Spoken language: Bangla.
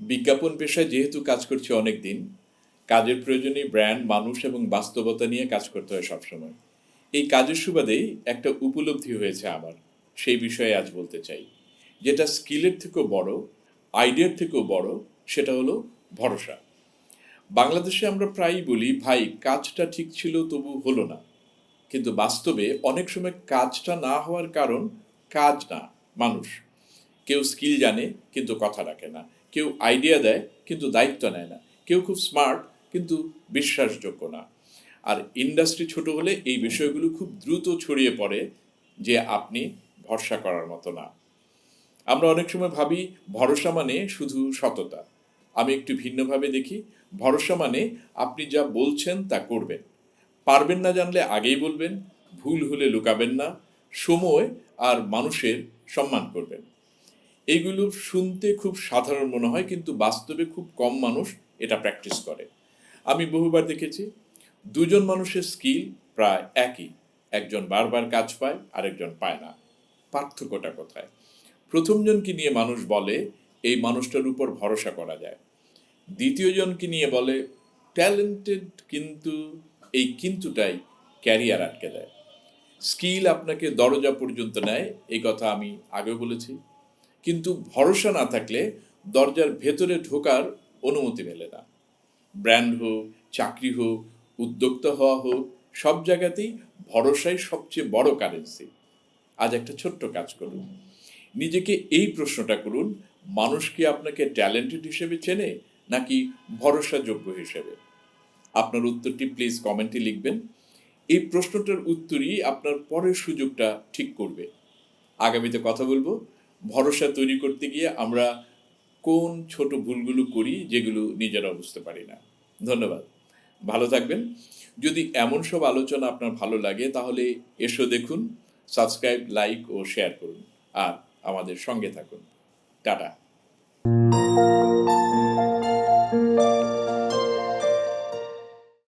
বিজ্ঞাপন পেশায় যেহেতু কাজ করছি অনেক দিন কাজের প্রয়োজনে ব্র্যান্ড, মানুষ এবং বাস্তবতা নিয়ে কাজ করতে হয় সবসময়। এই কাজের সুবাদেই একটা উপলব্ধি হয়েছে আমার, সেই বিষয়ে আজ বলতে চাই। যেটা স্কিলের থেকেও বড়, আইডিয়ার থেকেও বড়, সেটা হলো ভরসা। বাংলাদেশে আমরা প্রায়ই বলি, ভাই, কাজটা ঠিক ছিল তবু হলো না। কিন্তু বাস্তবে অনেক সময় কাজটা না হওয়ার কারণ কাজ না, মানুষ। কেউ স্কিল জানে, কিন্তু কথা রাখে না। কেউ আইডিয়া দেয়, কিন্তু দায়িত্ব নেয় না। কেউ খুব স্মার্ট কিন্তু বিশ্বাসযোগ্য না। আর ইন্ডাস্ট্রি ছোট হলে এই বিষয়গুলো খুব দ্রুত ছড়িয়ে পড়ে যে আপনি ভরসা করার মতো না। আমরা অনেক সময় ভাবি, ভরসা মানে শুধু সততা। আমি একটু ভিন্নভাবে দেখি, ভরসা মানে আপনি যা বলছেন তা করবেন। পারবেন না জানলে আগেই বলবেন, ভুল হলে লুকাবেন না, সময় আর মানুষের সম্মান করবেন। এইগুলো শুনতে খুব সাধারণ মনে হয়, কিন্তু বাস্তবে খুব কম মানুষ এটা প্র্যাকটিস করে। আমি বহুবার দেখেছি, দুজন মানুষের স্কিল প্রায় একই। একজন বারবার কাজ পায়, আরেকজন পায় না। পার্থক্যটা কোথায়? প্রথমজনকে নিয়ে মানুষ বলে, এই মানুষটার উপর ভরসা করা যায়। দ্বিতীয় জনকে নিয়ে বলে ট্যালেন্টেড কিন্তু এই কিন্তুটাই ক্যারিয়ার আটকে দেয়। স্কিল আপনাকে দরজা পর্যন্ত নেয়, এই কথা আমি আগেও বলেছি। কিন্তু ভরসা না থাকলে দরজার ভেতরে ঢোকার অনুমতি মেলে না। ব্র্যান্ড হোক, চাকরি হোক, উদ্যোক্তা হওয়া হোক, সব জায়গাতেই ভরসাই সবচেয়ে বড় কারেন্সি আজ একটা ছোট্ট কাজ করুন। নিজেকে এই প্রশ্নটা করুন, মানুষ কি আপনাকে ট্যালেন্টেড হিসেবে চেনে, নাকি ভরসাযোগ্য হিসেবে? আপনার উত্তরটি প্লিজ কমেন্টে লিখবেন। এই প্রশ্নটার উত্তরই আপনার পরের সুযোগটা ঠিক করবে। আগামীতে কথা বলব। ভরসা তৈরি করতে গিয়ে আমরা কোন ছোট ভুলগুলো করি যেগুলো নিজেরা বুঝতে পারি না। ধন্যবাদ। ভালো থাকবেন। যদি এমন সব আলোচনা আপনার ভালো লাগে তাহলে এসো দেখুন, সাবস্ক্রাইব, লাইক ও শেয়ার করুন। আর আমাদের সঙ্গে থাকুন। টাটা।